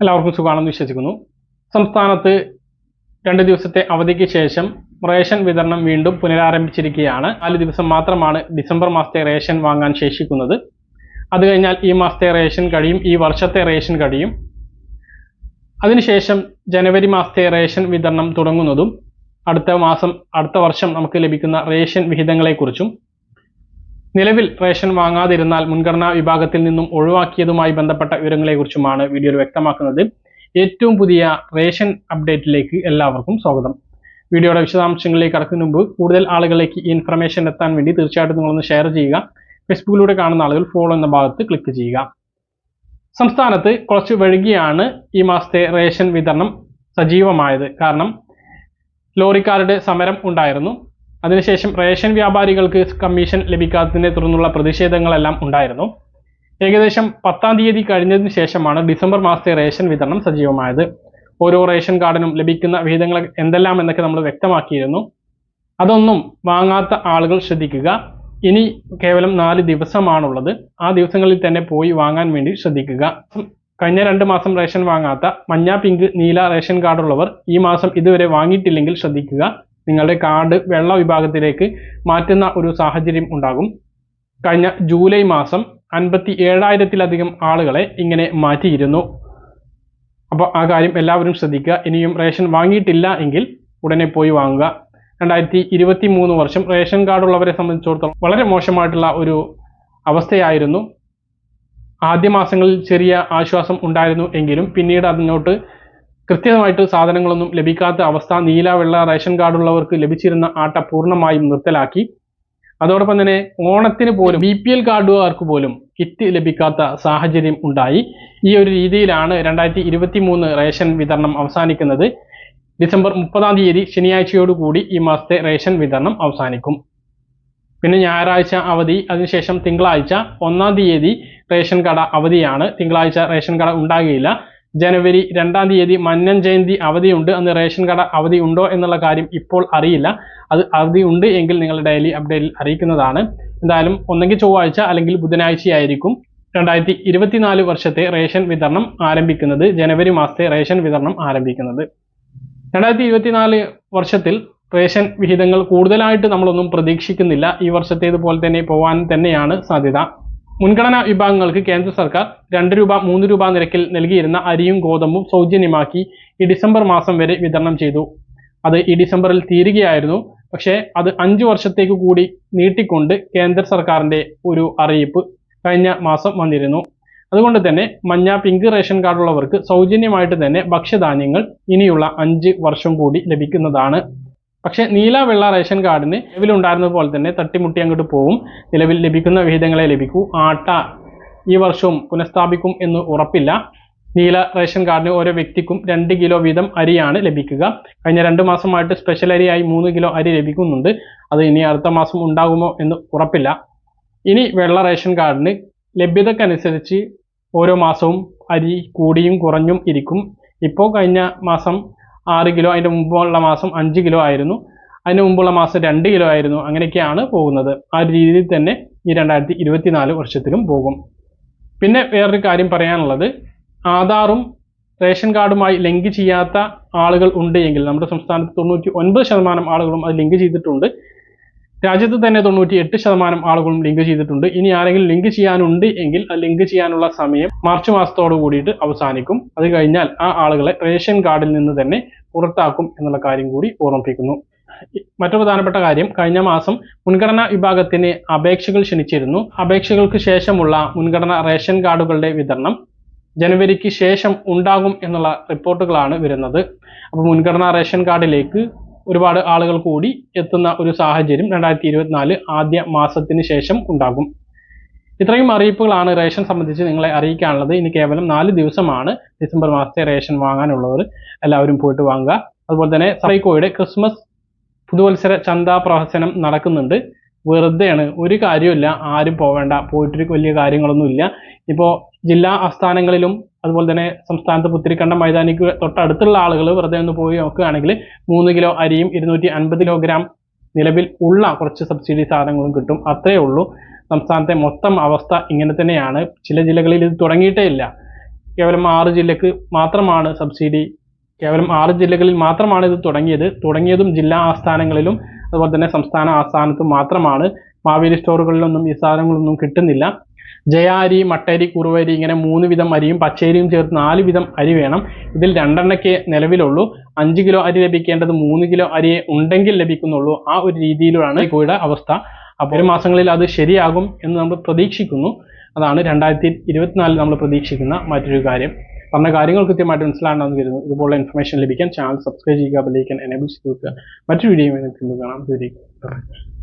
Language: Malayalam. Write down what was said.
എല്ലാവർക്കും സുഖമാണെന്ന് വിശ്വസിക്കുന്നു. സംസ്ഥാനത്ത് രണ്ട് ദിവസത്തെ അവധിക്ക് ശേഷം റേഷൻ വിതരണം വീണ്ടും പുനരാരംഭിച്ചിരിക്കുകയാണ്. നാല് ദിവസം മാത്രമാണ് ഡിസംബർ മാസത്തെ റേഷൻ വാങ്ങാൻ ശേഷിക്കുന്നത്. അത് കഴിഞ്ഞാൽ ഈ മാസത്തെ റേഷൻ കഴിയും ഈ വർഷത്തെ റേഷൻ കഴിയും. അതിനുശേഷം ജനുവരി മാസത്തെ റേഷൻ വിതരണം തുടങ്ങുന്നതും അടുത്ത മാസം അടുത്ത വർഷം നമുക്ക് ലഭിക്കുന്ന റേഷൻ വിഹിതങ്ങളെക്കുറിച്ചും നിലവിൽ റേഷൻ വാങ്ങാതിരുന്നാൽ മുൻഗണനാ വിഭാഗത്തിൽ നിന്നും ഒഴിവാക്കിയതുമായി ബന്ധപ്പെട്ട വിവരങ്ങളെക്കുറിച്ചുമാണ് വീഡിയോയിൽ വ്യക്തമാക്കുന്നത്. ഏറ്റവും പുതിയ റേഷൻ അപ്ഡേറ്റിലേക്ക് എല്ലാവർക്കും സ്വാഗതം. വീഡിയോയുടെ വിശദാംശങ്ങളിലേക്ക് കടക്കുന്ന മുമ്പ് കൂടുതൽ ആളുകളിലേക്ക് ഈ ഇൻഫർമേഷൻ എത്താൻ വേണ്ടി തീർച്ചയായിട്ടും നിങ്ങളൊന്ന് ഷെയർ ചെയ്യുക. ഫേസ്ബുക്കിലൂടെ കാണുന്ന ആളുകൾ ഫോളോ എന്ന ഭാഗത്ത് ക്ലിക്ക് ചെയ്യുക. സംസ്ഥാനത്ത് കുറച്ച് വൈകിയാണ് ഈ മാസത്തെ റേഷൻ വിതരണം സജീവമായത്. കാരണം ലോറിക്കാരുടെ സമരം ഉണ്ടായിരുന്നു. അതിനുശേഷം റേഷൻ വ്യാപാരികൾക്ക് കമ്മീഷൻ ലഭിക്കാത്തതിനെ തുടർന്നുള്ള പ്രതിഷേധങ്ങളെല്ലാം ഉണ്ടായിരുന്നു. ഏകദേശം പത്താം തീയതി കഴിഞ്ഞതിന് ശേഷമാണ് ഡിസംബർ മാസത്തെ റേഷൻ വിതരണം സജീവമായത്. ഓരോ റേഷൻ കാർഡിനും ലഭിക്കുന്ന വിഹിതങ്ങൾ എന്തെല്ലാം എന്നൊക്കെ നമ്മൾ വ്യക്തമാക്കിയിരുന്നു. അതൊന്നും വാങ്ങാത്ത ആളുകൾ ശ്രദ്ധിക്കുക. ഇനി കേവലം നാല് ദിവസമാണുള്ളത്. ആ ദിവസങ്ങളിൽ തന്നെ പോയി വാങ്ങാൻ വേണ്ടി ശ്രദ്ധിക്കുക. കഴിഞ്ഞ രണ്ട് മാസം റേഷൻ വാങ്ങാത്ത മഞ്ഞ പിങ്ക് നീല റേഷൻ കാർഡുള്ളവർ ഈ മാസം ഇതുവരെ വാങ്ങിയിട്ടില്ലെങ്കിൽ ശ്രദ്ധിക്കുക. നിങ്ങളുടെ കാർഡ് വെള്ള വിഭാഗത്തിലേക്ക് മാറ്റുന്ന ഒരു സാഹചര്യം ഉണ്ടാകും. കഴിഞ്ഞ ജൂലൈ മാസം അൻപത്തി ഏഴായിരത്തിലധികം ആളുകളെ ഇങ്ങനെ മാറ്റിയിരുന്നു. അപ്പോൾ ആ കാര്യം എല്ലാവരും ശ്രദ്ധിക്കുക. ഇനിയും റേഷൻ വാങ്ങിയിട്ടില്ല എങ്കിൽ ഉടനെ പോയി വാങ്ങുക. രണ്ടായിരത്തി ഇരുപത്തി മൂന്ന് വർഷം റേഷൻ കാർഡുള്ളവരെ സംബന്ധിച്ചിടത്തോളം വളരെ മോശമായിട്ടുള്ള ഒരു അവസ്ഥയായിരുന്നു. ആദ്യ മാസങ്ങളിൽ ചെറിയ ആശ്വാസം ഉണ്ടായിരുന്നു എങ്കിലും പിന്നീട് അതിനോട്ട് കൃത്യമായിട്ട് സാധനങ്ങളൊന്നും ലഭിക്കാത്ത അവസ്ഥ നീല വെള്ള റേഷൻ കാർഡുള്ളവർക്ക് ലഭിച്ചിരുന്ന ആട്ട പൂർണമായും നിർത്തലാക്കി. അതോടൊപ്പം തന്നെ ഓണത്തിന് പോലും ബി പി എൽ കാർഡുകാർക്ക് പോലും കിറ്റ് ലഭിക്കാത്ത സാഹചര്യം ഉണ്ടായി. ഈ ഒരു രീതിയിലാണ് രണ്ടായിരത്തി ഇരുപത്തി മൂന്ന് റേഷൻ വിതരണം അവസാനിക്കുന്നത്. ഡിസംബർ മുപ്പതാം തീയതി ശനിയാഴ്ചയോടുകൂടി ഈ മാസത്തെ റേഷൻ വിതരണം അവസാനിക്കും. പിന്നെ ഞായറാഴ്ച അവധി അതിനുശേഷം തിങ്കളാഴ്ച ഒന്നാം തീയതി റേഷൻ കട അവധിയാണ്. തിങ്കളാഴ്ച റേഷൻ കട ഉണ്ടാകുകയില്ല. ജനുവരി രണ്ടാം തീയതി മന്നൻ ജയന്തി അവധിയുണ്ട് അന്ന് റേഷൻ കട അവധി ഉണ്ടോ എന്നുള്ള കാര്യം ഇപ്പോൾ അറിയില്ല. അത് അവധി ഉണ്ട് എങ്കിൽ നിങ്ങൾ ഡെയിലി അപ്ഡേറ്റിൽ അറിയിക്കുന്നതാണ്. എന്തായാലും ഒന്നെങ്കിൽ ചൊവ്വാഴ്ച അല്ലെങ്കിൽ ബുധനാഴ്ചയായിരിക്കും. രണ്ടായിരത്തി ഇരുപത്തിനാല് വർഷത്തെ റേഷൻ വിതരണം ആരംഭിക്കുന്നത് ജനുവരി മാസത്തെ റേഷൻ വിതരണം ആരംഭിക്കുന്നത്. രണ്ടായിരത്തി ഇരുപത്തിനാല് വർഷത്തിൽ റേഷൻ വിഹിതങ്ങൾ കൂടുതലായിട്ട് നമ്മളൊന്നും പ്രതീക്ഷിക്കുന്നില്ല. ഈ വർഷത്തേതുപോലെ തന്നെ പോകാൻ തന്നെയാണ് സാധ്യത. മുൻഗണനാ വിഭാഗങ്ങൾക്ക് കേന്ദ്ര സർക്കാർ രണ്ട് രൂപ മൂന്ന് രൂപ നിരക്കിൽ നൽകിയിരുന്ന അരിയും ഗോതമ്പും സൗജന്യമാക്കി ഈ ഡിസംബർ മാസം വരെ വിതരണം ചെയ്തു. അത് ഈ ഡിസംബറിൽ തീരുകയായിരുന്നു. പക്ഷേ അത് അഞ്ചു വർഷത്തേക്ക് കൂടി നീട്ടിക്കൊണ്ട് കേന്ദ്ര സർക്കാരിന്റെ ഒരു അറിയിപ്പ് കഴിഞ്ഞ മാസം വന്നിരുന്നു. അതുകൊണ്ട് തന്നെ മഞ്ഞ പിങ്ക് റേഷൻ കാർഡുള്ളവർക്ക് സൗജന്യമായിട്ട് തന്നെ ഭക്ഷ്യധാന്യങ്ങൾ ഇനിയുള്ള അഞ്ച് വർഷം കൂടി ലഭിക്കുന്നതാണ്. പക്ഷെ നീല വെള്ള റേഷൻ കാർഡിന് നിലവിലുണ്ടായിരുന്നത് പോലെ തന്നെ തട്ടിമുട്ടി അങ്ങോട്ട് പോവും. നിലവിൽ ലഭിക്കുന്ന വിഹിതങ്ങളെ ലഭിക്കൂ. ആട്ട ഈ വർഷവും പുനഃസ്ഥാപിക്കും എന്ന് ഉറപ്പില്ല. നീല റേഷൻ കാർഡിന് ഓരോ വ്യക്തിക്കും രണ്ട് കിലോ വീതം അരിയാണ് ലഭിക്കുക. കഴിഞ്ഞ രണ്ട് മാസമായിട്ട് സ്പെഷ്യൽ അരിയായി മൂന്ന് കിലോ അരി ലഭിക്കുന്നുണ്ട്. അത് ഇനി അടുത്ത മാസം ഉണ്ടാകുമോ എന്ന് ഉറപ്പില്ല. ഇനി വെള്ള റേഷൻ കാർഡിന് ലഭ്യതക്കനുസരിച്ച് ഓരോ മാസവും അരി കൂടിയും കുറഞ്ഞും ഇരിക്കും. ഇപ്പോൾ കഴിഞ്ഞ മാസം ആറ് കിലോ അതിന്റെ മുമ്പുള്ള മാസം അഞ്ച് കിലോ ആയിരുന്നു. അതിന് മുമ്പുള്ള മാസം രണ്ട് കിലോ ആയിരുന്നു. അങ്ങനെയൊക്കെയാണ് പോകുന്നത്. ആ രീതിയിൽ തന്നെ ഈ രണ്ടായിരത്തി ഇരുപത്തിനാല് വർഷത്തിലും പോകും. പിന്നെ വേറൊരു കാര്യം പറയാനുള്ളത് ആധാറും റേഷൻ കാർഡുമായി ലിങ്ക് ചെയ്യാത്ത ആളുകൾ ഉണ്ട് എങ്കിൽ നമ്മുടെ സംസ്ഥാനത്ത് തൊണ്ണൂറ്റി ഒൻപത് ശതമാനം ആളുകളും അത് ലിങ്ക് ചെയ്തിട്ടുണ്ട്. രാജ്യത്ത് തന്നെ തൊണ്ണൂറ്റി എട്ട് ശതമാനം ആളുകളും ലിങ്ക് ചെയ്തിട്ടുണ്ട്. ഇനി ആരെങ്കിലും ലിങ്ക് ചെയ്യാനുണ്ട് എങ്കിൽ ആ ലിങ്ക് ചെയ്യാനുള്ള സമയം മാർച്ച് മാസത്തോട് കൂടിയിട്ട് അവസാനിക്കും. അത് കഴിഞ്ഞാൽ ആ ആളുകളെ റേഷൻ കാർഡിൽ നിന്ന് തന്നെ പുറത്താക്കും എന്നുള്ള കാര്യം കൂടി ഓർമ്മിപ്പിക്കുന്നു. മറ്റു പ്രധാനപ്പെട്ട കാര്യം കഴിഞ്ഞ മാസം മുൻഗണനാ വിഭാഗത്തിന് അപേക്ഷകൾ ക്ഷണിച്ചിരുന്നു. അപേക്ഷകൾക്ക് ശേഷമുള്ള മുൻഗണന റേഷൻ കാർഡുകളുടെ വിതരണം ജനുവരിക്ക് ശേഷം ഉണ്ടാകും എന്നുള്ള റിപ്പോർട്ടുകളാണ് വരുന്നത്. അപ്പോൾ മുൻഗണനാ റേഷൻ കാർഡിലേക്ക് ഒരുപാട് ആളുകൾ കൂടി എത്തുന്ന ഒരു സാഹചര്യം രണ്ടായിരത്തി ഇരുപത്തിനാല് ആദ്യ മാസത്തിന് ശേഷം ഉണ്ടാകും. ഇത്രയും അറിയിപ്പുകളാണ് റേഷൻ സംബന്ധിച്ച് നിങ്ങളെ അറിയിക്കാനുള്ളത്. ഇനി കേവലം നാല് ദിവസമാണ് ഡിസംബർ മാസത്തെ റേഷൻ വാങ്ങാനുള്ളവർ എല്ലാവരും പോയിട്ട് വാങ്ങുക. അതുപോലെ തന്നെ സൈക്കോയുടെ ക്രിസ്മസ് പുതുവത്സര ചന്ത പ്രഹസനം നടക്കുന്നുണ്ട്. വെറുതെയാണ്. ഒരു കാര്യമില്ല ആരും പോവേണ്ട. പോയിട്ടൊരു വലിയ കാര്യങ്ങളൊന്നുമില്ല. ഇപ്പോൾ ജില്ലാ ആസ്ഥാനങ്ങളിലും അതുപോലെ തന്നെ സംസ്ഥാനത്ത് പുത്തിരിക്കണ്ടം മൈതാനിക്ക് തൊട്ടടുത്തുള്ള ആളുകൾ വെറുതെ ഒന്ന് പോയി നോക്കുകയാണെങ്കിൽ മൂന്ന് കിലോ അരിയും ഇരുന്നൂറ്റി അൻപത് കിലോഗ്രാം നിലവിൽ ഉള്ള കുറച്ച് സബ്സിഡി സാധനങ്ങളും കിട്ടും. അത്രയേ ഉള്ളൂ. സംസ്ഥാനത്തെ മൊത്തം അവസ്ഥ ഇങ്ങനെ തന്നെയാണ്. ചില ജില്ലകളിൽ ഇത് തുടങ്ങിയിട്ടേ ഇല്ല. കേവലം ആറ് ജില്ലക്ക് മാത്രമാണ് സബ്സിഡി കേവലം ആറ് ജില്ലകളിൽ മാത്രമാണ് ഇത് തുടങ്ങിയത്. തുടങ്ങിയതും ജില്ലാ ആസ്ഥാനങ്ങളിലും അതുപോലെ തന്നെ സംസ്ഥാന ആസ്ഥാനത്തും മാത്രമാണ്. മാവേലി സ്റ്റോറുകളിലൊന്നും ഈ സാധനങ്ങളൊന്നും കിട്ടുന്നില്ല. ജയ മട്ടേരി കുറുവരി ഇങ്ങനെ മൂന്ന് വിധം അരിയും പച്ചരിയും ചേർത്ത് നാല് വിധം അരി വേണം. ഇതിൽ രണ്ടെണ്ണയ്ക്ക് നിലവിലുള്ളൂ. അഞ്ച് കിലോ അരി ലഭിക്കേണ്ടത് മൂന്ന് കിലോ അരി ഉണ്ടെങ്കിൽ ലഭിക്കുന്നുള്ളൂ. ആ ഒരു രീതിയിലാണ് കോഴിയുടെ അവസ്ഥ. അപ്പോൾ ഒരു മാസങ്ങളിൽ അത് ശരിയാകും എന്ന് നമ്മൾ പ്രതീക്ഷിക്കുന്നു. അതാണ് രണ്ടായിരത്തി ഇരുപത്തിനാലിൽ നമ്മൾ പ്രതീക്ഷിക്കുന്ന മറ്റൊരു കാര്യം. പറഞ്ഞ കാര്യങ്ങൾ കൃത്യമായിട്ട് മനസ്സിലാണെന്ന് കരുതുന്നു. ഇതുപോലുള്ള ഇൻഫർമേഷൻ ലഭിക്കാൻ ചാനൽ സബ്സ്ക്രൈബ് ചെയ്യുക ബെല്ലൈക്കൻ എനേബിൾ ചെയ്ത് മറ്റൊരു വീഡിയോ കാണാം. ഇതുവരെയും.